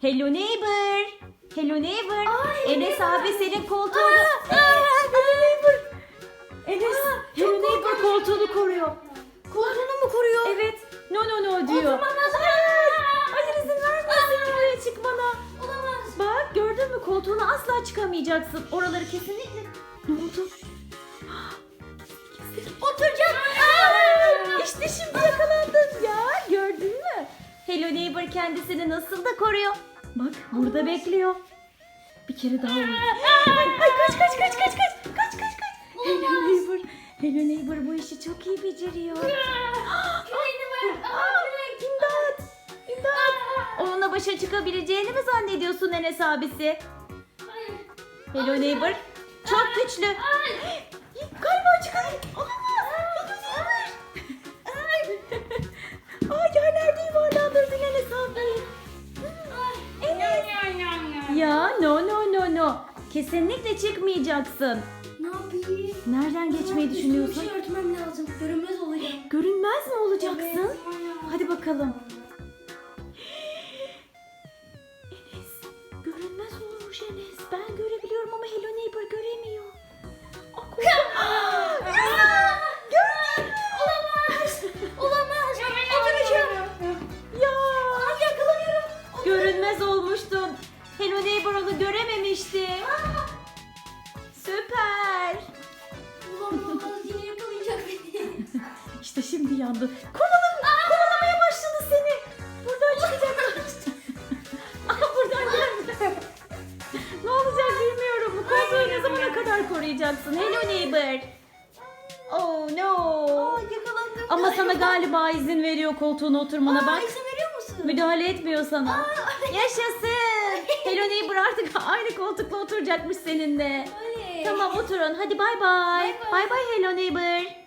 Hello neighbor. Hello neighbor. Ay, Enes merhaba. abi senin koltuğunu. Aa, Hello neighbor. Enes Aa, Hello neighbor koltuğunu koruyor. Koltuğunu mu koruyor? Evet. No no no diyor. nasıl? Hayır izin vermiyor senin buraya çıkmana. Olamaz. Bak gördün mü koltuğuna asla çıkamayacaksın. Oraları kesinlikle. Ne oldu? Oturacak. İşte şimdi yakalandın ya. Gördün mü? Hello Neighbor kendisini nasıl da koruyor. Bak burada bekliyor. Bir kere daha vur. Ay, ay kaç kaç kaç kaç kaç. Kaç kaç kaç. Hello. Neighbor. Hello Neighbor bu işi çok iyi beceriyor. İmdat. İmdat. Onunla başa çıkabileceğini mi zannediyorsun Enes abisi? Hello Neighbor. Çok güçlü. Galiba çıkar. Ya no no no no. Kesinlikle çıkmayacaksın. Ne yapayım? Nereden geçmeyi düşünüyorsun? Bir şey örtmem lazım. Görünmez olacağım. Görünmez mi olacaksın? Hadi bakalım. Enes, görünmez olmuş Enes. Ben görebiliyorum ama Hello Neighbor göremiyor. Aa. Gördün? Olamaz. Olamaz. Oturacağım. Ya. Ay yakalanıyorum. Görünmez olmuştun. Hello Neighbor onu görememişti. Süper. Olamaz. Yine yakalayacak beni. İşte şimdi yandı. Kovalım, kovalamaya başladı seni. Buradan çıkacak. Aa, buradan geldi. ne olacak bilmiyorum. Bu koltuğu ne zamana kadar koruyacaksın? Hello neighbor. Oh no. Aa yakalandım. Ama sana galiba izin veriyor koltuğuna oturmana Aa, bak. izin veriyor musun? Müdahale etmiyor sana. Yaşasın. Hello neighbor artık aynı koltukla oturacakmış seninle. Oley. Tamam oturun. Hadi bay bay. Bay bay. Bay bay Hello neighbor.